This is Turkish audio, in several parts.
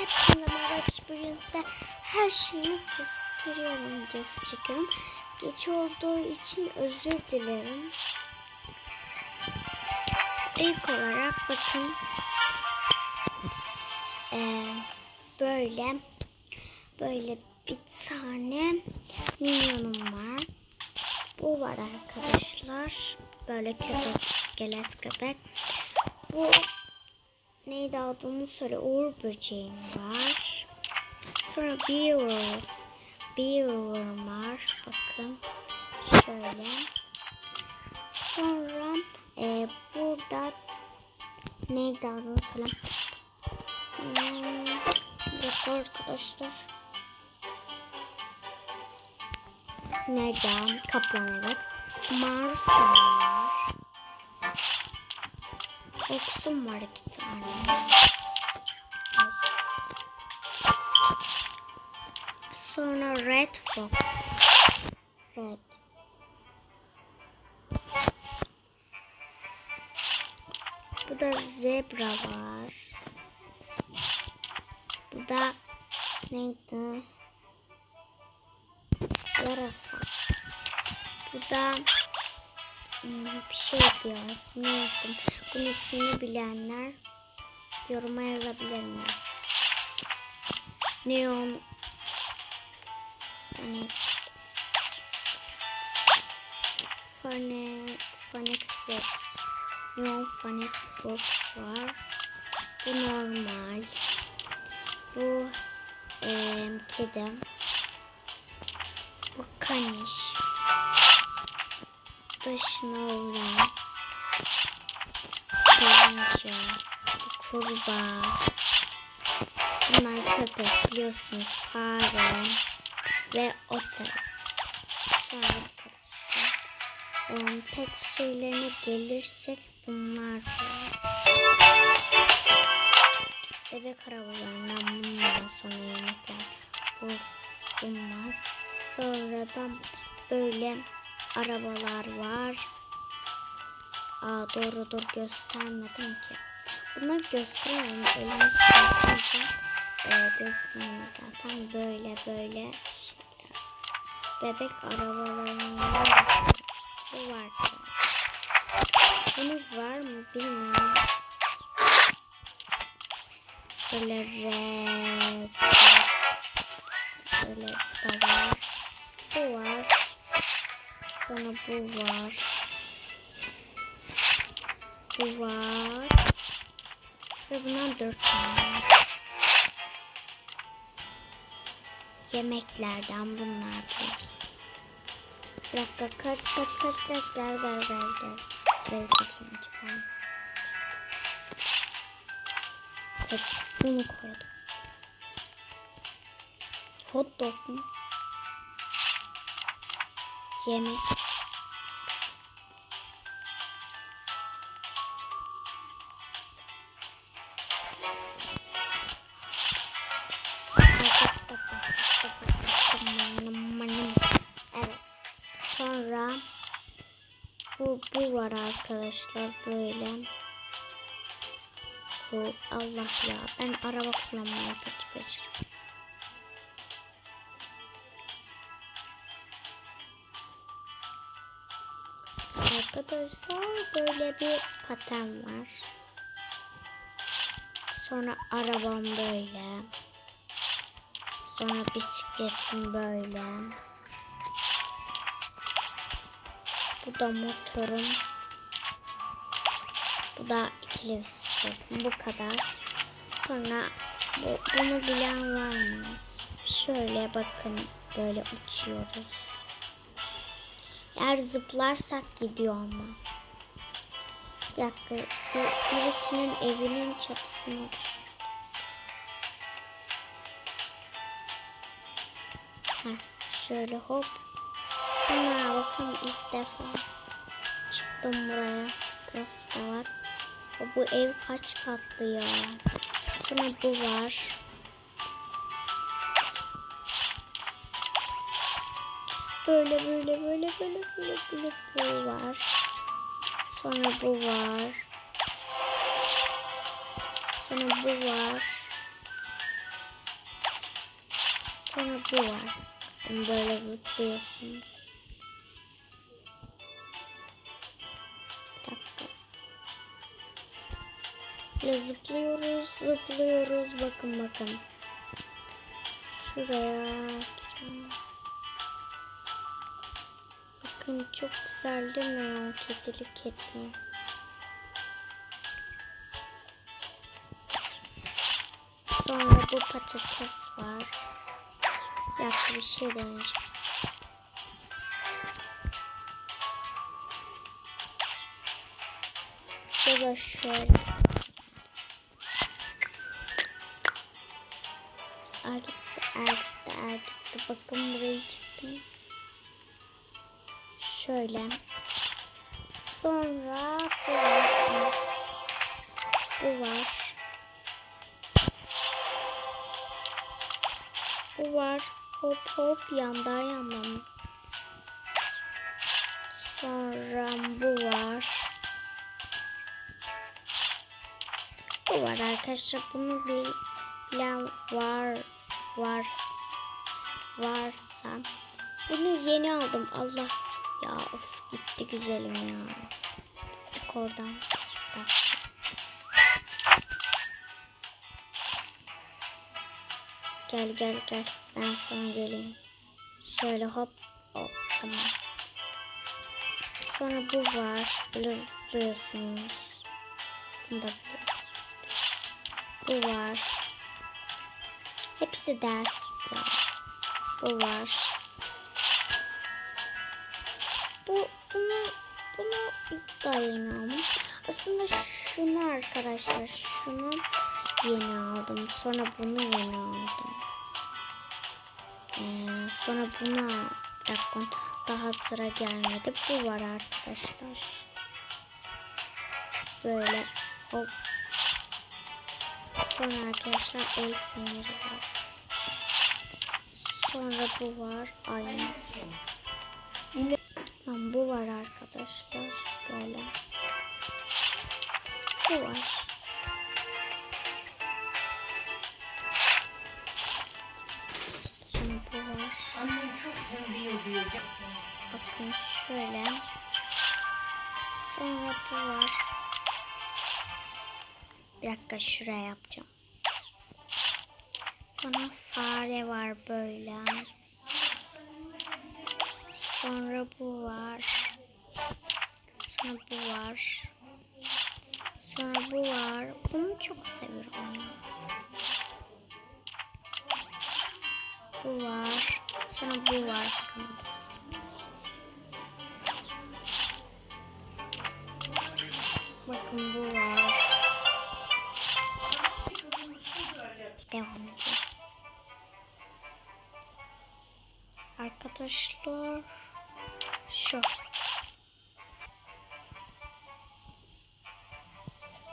Merhaba arkadaşlar. Bugün size her şeyimi gösteriyorum videosu çekiyorum. Geç olduğu için özür dilerim. İlk olarak bakın. Ee, böyle böyle bir tane minyonum var. Bu var arkadaşlar. Böyle köpek, iskelet köpek. Bu neydi adını söyle. Uğur böceğim var. Sonra Beaver. Beaver var. Bakın. Şöyle. Sonra e, burada neydi adını söyle. Hmm, dakika arkadaşlar. Nerede? Kaplan evet. Mars var. Oksum var iki tane. Sonra Red Fox. Red. Bu da zebra var. Bu da neydi? Yarasa. Bu da bir şey diyor. Ne yaptım? Bunun ismini bilenler yoruma yazabilirler. Neon Phoenix Phoenix Phoenix Fox Neon Phoenix Fox var. Bu normal. Bu em, kedi. Bu kaniş. Da Snowland. Karınca. Kurbağa. Bunlar köpek biliyorsunuz. Fare. Ve arkadaşlar. em, pet şeylerine gelirsek bunlar. Bebek arabalarından bunlar sonra yemekler. Bu, bunlar. Sonradan böyle arabalar var. Aa, doğru dur göstermedim ki. Bunları gösteremem. Elimi sıkıntıysa e, göstermem zaten. Böyle böyle şeyler. Bebek arabalarının. Bu var. Bunun var mı bilmiyorum. Böyle red. Böyle da var. Var. Sonra bu var. Bu var. Ve bundan dört tane var. Yemeklerden bunlar da. Bir dakika kaç kaç kaç kaç gel gel gel gel. Şöyle çekeyim çıkalım. Tek bunu koydum. Hot dog mu? Yemek. Evet. Sonra bu, bu var arkadaşlar böyle. Bu Allah ya ben araba kullanmaya pek Arkadaşlar böyle bir paten var. Sonra arabam böyle. Sonra bisikletim böyle. Bu da motorum. Bu da ikili bisikletim. Bu kadar. Sonra bu, bunu bilen var mı? Şöyle bakın böyle uçuyoruz. Eğer zıplarsak gidiyor ama. Bir dakika. bir- Birisinin evinin çatısına düştük. Heh, şöyle hop. Bunlara bakın ilk defa çıktım buraya. Burası da var. Bu ev kaç katlı ya? Sonra bu var. Böyle böyle böyle böyle böyle böyle bu var. Sonra bu var. Sonra bu var. bu var. Bakın böyle zıplıyorsunuz. Böyle zıplıyoruz, zıplıyoruz. Bakın bakın. Şuraya gireceğim. Bakın çok güzel değil mi? O kedili kedili. Sonra bu patates var. Dakika bir şey deneyeceğim. Ya şöyle. Ergitti, ergitti, ergitti. Bakın burayı çıktım. Şöyle. Sonra bu var. Bu var. Bu var. Hop hop yandan yandan. Sonra bu var. Bu var arkadaşlar. Bunu bil- bilen var var varsa bunu yeni aldım. Allah ya of gitti güzelim ya. Gittik oradan. Gel gel gel. Ben sana geleyim. Şöyle hop. hop tamam. Sonra bu var. Böyle zıplıyorsunuz. Bunda bu. Bu var. Hepsi ders. Bu var. Bunu ilk daha yeni aldım. Aslında şunu arkadaşlar şunu yeni aldım. Sonra bunu yeni aldım. Ee, sonra buna dakika daha sıra gelmedi. Bu var arkadaşlar. Böyle hop. Sonra arkadaşlar el feneri var. Sonra bu var. Aynı. Tamam, bu var arkadaşlar. Böyle. Bu var. Sonra bu var. Bakın şöyle. Sonra bu var. Bir dakika şuraya yapacağım. Sonra fare var böyle. Sonra bu var. Sonra bu var. Sonra bu var. Bunu çok seviyorum. Bu var. Sonra bu var. Bakın bu var. Devam edelim. Arkadaşlar şu.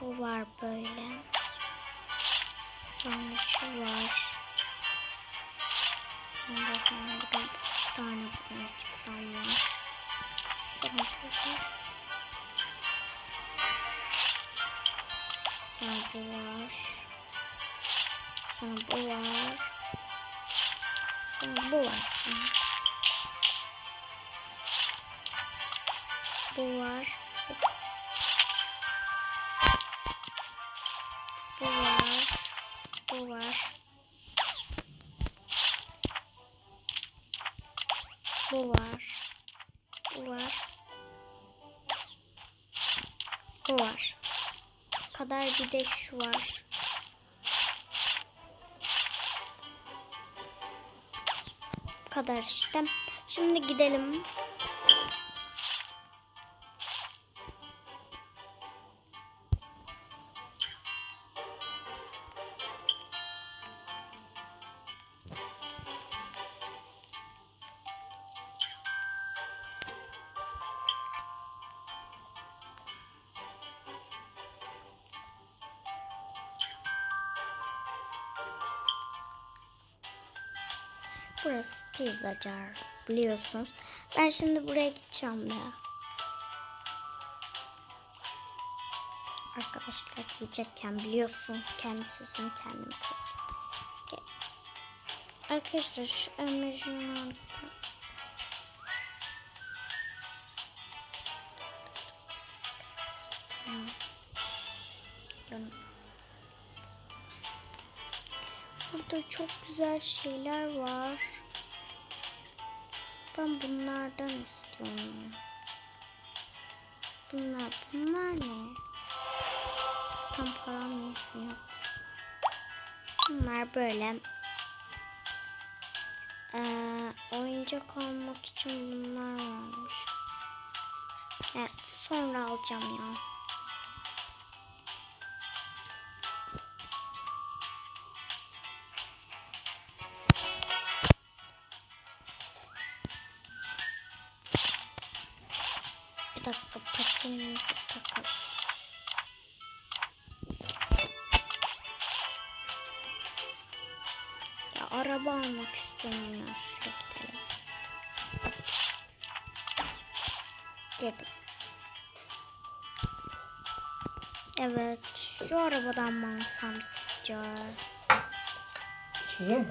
Bu var böyle. Sonra şu var. Sonra burada üç tane bunlardan var. Sonra bu var. Sonra bu var. Sonra bu var. Kadar bir de şu var. Bu kadar işte. Şimdi gidelim. Burası pizzacı biliyorsunuz. Ben şimdi buraya gideceğim ya. Arkadaşlar yiyecekken biliyorsunuz kendi sözünü kendim kırıyorum. Gel. Arkadaşlar şu emojinin Burada çok güzel şeyler var. Ben bunlardan istiyorum. Bunlar, bunlar ne? Tam param yetmiyor. Bunlar böyle ee, oyuncak almak için bunlar varmış. Evet, sonra alacağım ya. Araba almak istiyorum ya. Şuraya gidelim. Girdim. Evet. Şu arabadan mı alsam sizce? Size mi?